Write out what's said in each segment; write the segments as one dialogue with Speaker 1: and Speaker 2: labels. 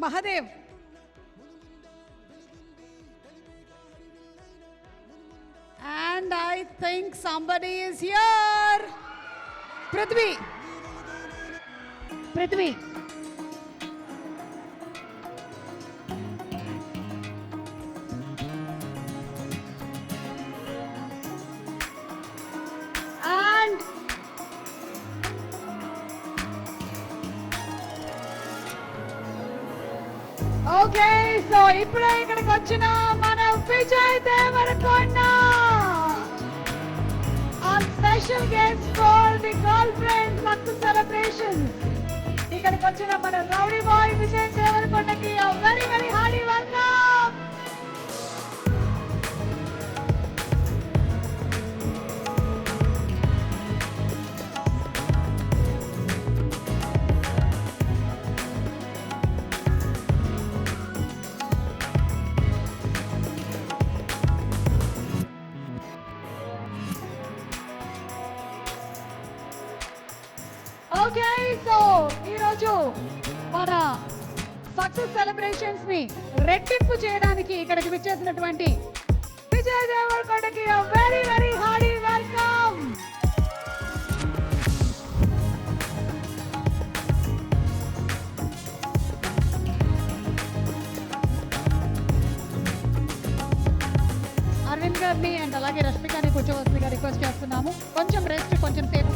Speaker 1: Mahadev, and I think somebody is here. Prithvi. Prithvi. Okay so ఇప్పుడే ఇక్కడికి వచ్చిన మన Vijay Devarakonda on special guest for the girlfriend success celebration ఇక్కడికి వచ్చిన మన rowdy boy Vijay దేవరకొండకి very very hearty okay so ఈరోజు మన success సెలబ్రేషన్స్ని రెట్టింపు చేయడానికి ఇక్కడికి విచ్చేసినటువంటి Vijay దేవరకొండకి very very hearty welcome Aravind గారిని అండ్ అలాగే రష్మికాని కూర్చోవలసిందిగా రిక్వెస్ట్ చేస్తున్నాము. కొంచెం రెస్ట్ కొంచెం సేపు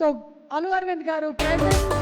Speaker 1: సో అల్లు అరవింద్ గారు present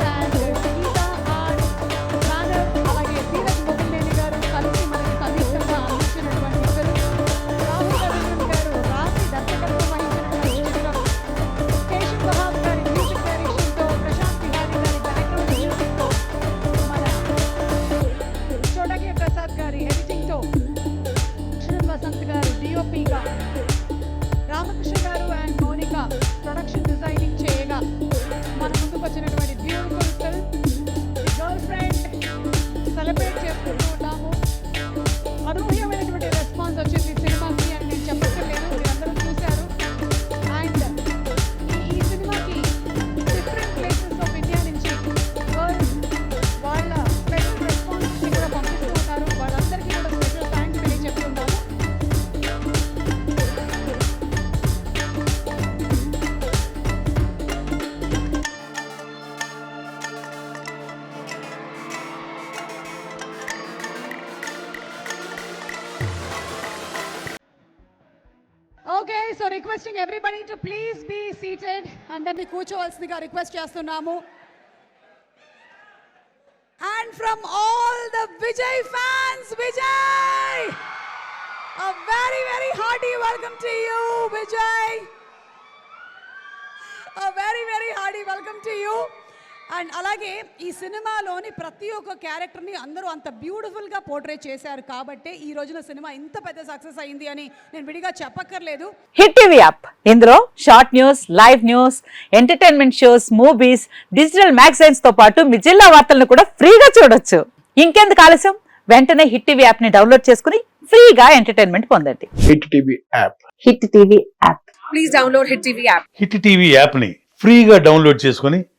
Speaker 1: okay so requesting everybody to please be seated అందరినీ కూర్చోవలసిందిగా రిక్వెస్ట్ చేస్తున్నాము and from all the Vijay fans Vijay a very very hearty welcome to you vijay a very very hearty welcome to you And అలాగే ఈ సినిమాలోని ప్రతి ఒక్క క్యారెక్టర్ని అందరూ అంత బ్యూటిఫుల్గా పోర్ట్రేట్ చేశారు కాబట్టే ఈ రోజున సినిమా ఇంత పెద్ద సక్సెస్ అయింది అని నేను విడిగా చెప్పక్కర్లేదు.
Speaker 2: Hit TV app. ఇందులో short news live news entertainment shows movies digital మ్యాగజైన్స్తో పాటు మీ జిల్లా వార్తలను కూడా ఫ్రీగా చూడొచ్చు. ఇంకెందుకు ఆలస్యం? వెంటనే హిట్ టీవీ యాప్ని డౌన్లోడ్ చేసుకుని ఫ్రీగా ఎంటర్టైన్మెంట్ పొందండి.
Speaker 3: Hit TV app.
Speaker 2: Hit TV app.
Speaker 4: Please download Hit TV app.
Speaker 5: Hit TV యాప్ని ఫ్రీగా డౌన్లోడ్ చేసుకొని